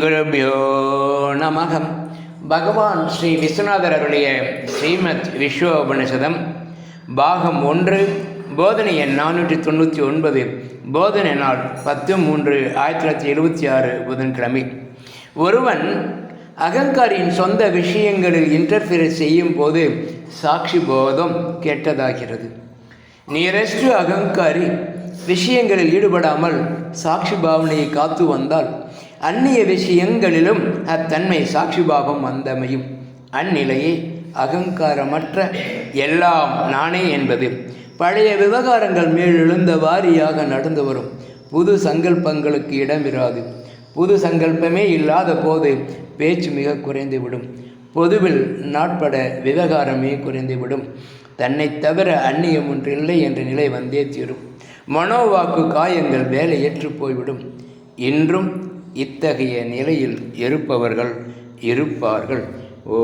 குருபியோ நமகம். பகவான் ஸ்ரீ விஸ்வநாதர் அருளிய ஸ்ரீமத் விஸ்வோபனிஷதம் பாகம் ஒன்று போதனை எண் நானூற்றி தொண்ணூற்றி ஒன்பது போதனை நாள் பத்து மூன்று ஆயிரத்தி தொள்ளாயிரத்தி எழுபத்தி ஆறு புதன்கிழமை. ஒருவன் அகங்காரியின் சொந்த விஷயங்களில் இன்டர்ஃபியர் செய்யும் போது சாட்சி போதம் கெட்டதாகிறது. நியரஸ்ட் அகங்காரி விஷயங்களில் ஈடுபடாமல் சாட்சி பாவனையை காத்து வந்தால் அந்நிய விஷயங்களிலும் அத்தன்மை சாட்சி பாவம் வந்தமையும். அந்நிலையே அகங்காரமற்ற எல்லாம் நானே என்பது. பழைய விவகாரங்கள் மேல் எழுந்த வாரியாக நடந்து வரும். புது சங்கல்பங்களுக்கு இடமிராது புது சங்கல்பமே இல்லாத போது பேச்சு மிக குறைந்துவிடும் பொதுவில் நாட்பட விவகாரமே குறைந்துவிடும் தன்னை தவிர அந்நியம் ஒன்றில்லை என்ற நிலை வந்தே தீரும். மனோவாக்கு காயங்கள் வேலையற்று போய்விடும். இன்றும் இத்தகைய நிலையில் இருப்பவர்கள் இருப்பார்கள். ஓ